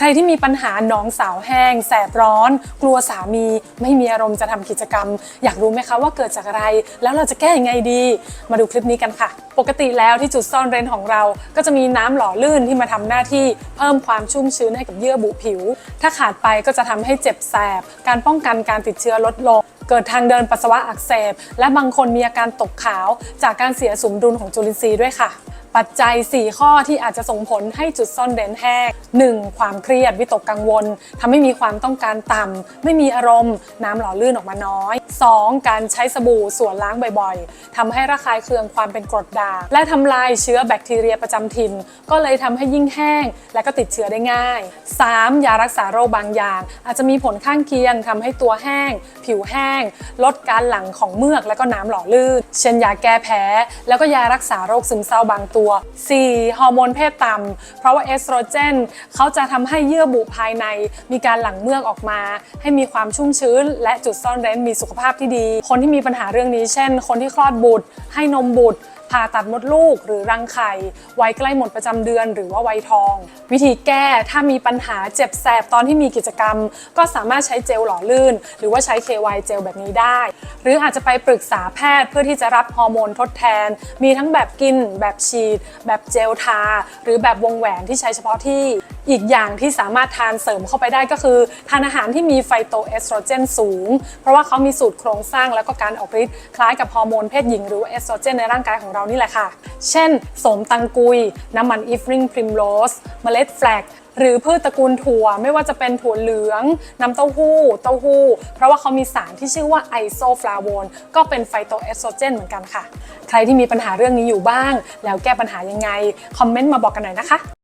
ใครที่มีปัญหาหนองสาวแห้ง แสบร้อน กลัวสามี ไม่มีอารมณ์จะทำกิจกรรม อยากรู้ไหมคะว่าเกิดจากอะไร แล้วเราจะแก้ยังไงดี มาดูคลิปนี้กันค่ะ ปกติแล้วที่จุดซ่อนเร้นของเรา ก็จะมีน้ำหล่อลื่นที่มาทำหน้าที่เพิ่มความชุ่มชื้นให้กับเยื่อบุผิว ถ้าขาดไปก็จะทำให้เจ็บแสบ การป้องกันการติดเชื้อลดลงเกิดทางเดินปัสสาวะอักเสบ และบางคนมีอาการตกขาว จากการเสียสมดุลของจุลินทรีย์ด้วยค่ะ ปัจจัย 4 ข้อที่อาจจะส่งผลให้จุดซ่อนเร้นแห้ง 1. ความเครียดวิตกกังวลทำให้มีความต้องการต่ำไม่มีอารมณ์ น้ำหล่อลื่นออกมาน้อย 2. การใช้สบู่ส่วนล้างบ่อยๆทำให้ระคายเคืองความเป็นกรดด่าง และทำลายเชื้อแบคทีเรียประจำถิ่น ก็เลยทำให้ยิ่งแห้ง และก็ติดเชื้อได้ง่าย 3. ยารักษาโรคบางอย่าง อาจจะมีผลข้างเคียงทำให้ตัวแห้ง ผิวแห้ง ลดการหลั่งของเมือกและก็น้ำหล่อลื่น เช่นยาแก้แพ้ แล้วก็ยารักษาโรคซึมเศร้าบางตัว 4. ฮอร์โมนเพศต่ำเพราะว่าเอสโตรเจนเขาจะทำให้เยื่อบุภายใน มีการหลั่งเมือกออกมา ให้มีความชุ่มชื้น และจุดซ่อนเร้นมีสุขภาพที่ดี คนที่มีปัญหาเรื่องนี้ เช่น คนที่คลอดบุตร ให้นมบุตร ผ่าตัดมดลูกหรือรังไข่ไวัยใกล้หมดประจำเดือน หรือว่าวัยทอง วิธีแก้ถ้ามีปัญหาเจ็บแสบตอนที่มีกิจกรรม ก็สามารถใช้เจลหล่อลื่น หรือว่าใช้ KY เจลแบบนี้ได้ หรืออาจจะไปปรึกษาแพทย์เพื่อที่จะรับฮอร์โมนทดแทน มีทั้งแบบกิน แบบฉีด แบบเจลทา หรือแบบวงแหวนที่ใช้เฉพาะที่อีกอย่างที่สามารถทานเสริมเข้าไปได้ก็คือทานอาหารที่มีไฟโตเอสโตรเจนสูง เพราะว่าเขามีสูตรโครงสร้างแล้วก็การออกฤทธิ์คล้ายกับฮอร์โมนเพศหญิงหรือเอสโตรเจนในร่างกายของเรานี่แหละค่ะ เช่นสมตังกุย น้ำมันอีฟริงพริมโรส เมล็ดแฟลกหรือพืชตระกูลถั่วไม่ว่าจะเป็นถั่วเหลือง น้ำเต้าหู้ เต้าหู้ เพราะว่าเขามีสารที่ชื่อว่าไอโซฟลาโวนก็เป็นไฟโตเอสโตรเจนเหมือนกันค่ะ ใครที่มีปัญหาเรื่องนี้อยู่บ้าง แล้วแก้ปัญหายังไง คอมเมนต์มาบอกกันหน่อยนะคะ